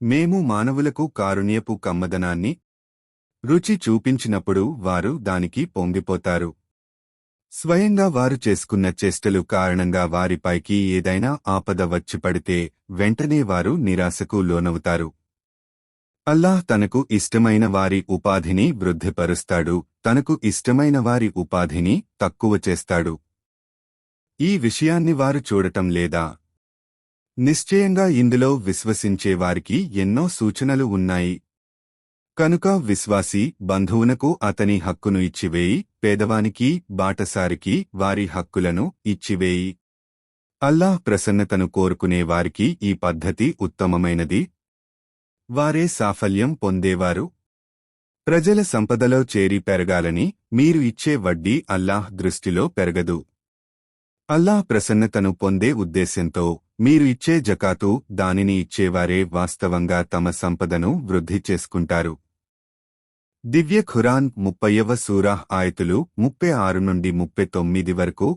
మేము మానవులకు కారుణ్యపు కమ్మదనాన్ని రుచి చూపించినప్పుడు వారు దానికి పొంగిపోతారు. స్వయంగా వారు చేసుకున్న చేష్టలు కారణంగా వారిపైకి ఏదైనా ఆపద వచ్చి పడితే వెంటనే వారు నిరాశకు లోనవుతారు. అల్లాహ్ తనకు ఇష్టమైన వారి ఉపాధిని వృద్ధిపరుస్తాడు తనకు ఇష్టమైన వారి ఉపాధిని తక్కువ చేస్తాడు. ఈ విషయాన్ని వారు చూడటం లేదా నిశ్చయంగా ఇందులో విశ్వసించే వారికి ఎన్నో సూచనలు ఉన్నాయి. కనుక విశ్వాసి బంధువునకు అతని హక్కును ఇచ్చివేయి పేదవానికి బాటసారికి వారి హక్కులను ఇచ్చివేయి. అల్లాహ్ ప్రసన్నతను కోరుకునే వారికి ఈ పద్ధతి ఉత్తమమైనది. వారే సాఫల్యం పొందేవారు. ప్రజల సంపదలో చేరి పెరగాలని మీరు ఇచ్చే వడ్డీ అల్లాహ్ దృష్టిలో పెరగదు. అల్లాహ్ ప్రసన్నతను పొందే ఉద్దేశంతో మీరు ఇచ్చే జకాతు దానిని ఇచ్చేవారే వాస్తవంగా తమ సంపదను వృద్ధి చేసుకుంటారు. దివ్య ఖురాన్ ముప్పైవ సూరాహ్ ఆయతులు ముప్పై ఆరు నుండి ముప్పై తొమ్మిది వరకు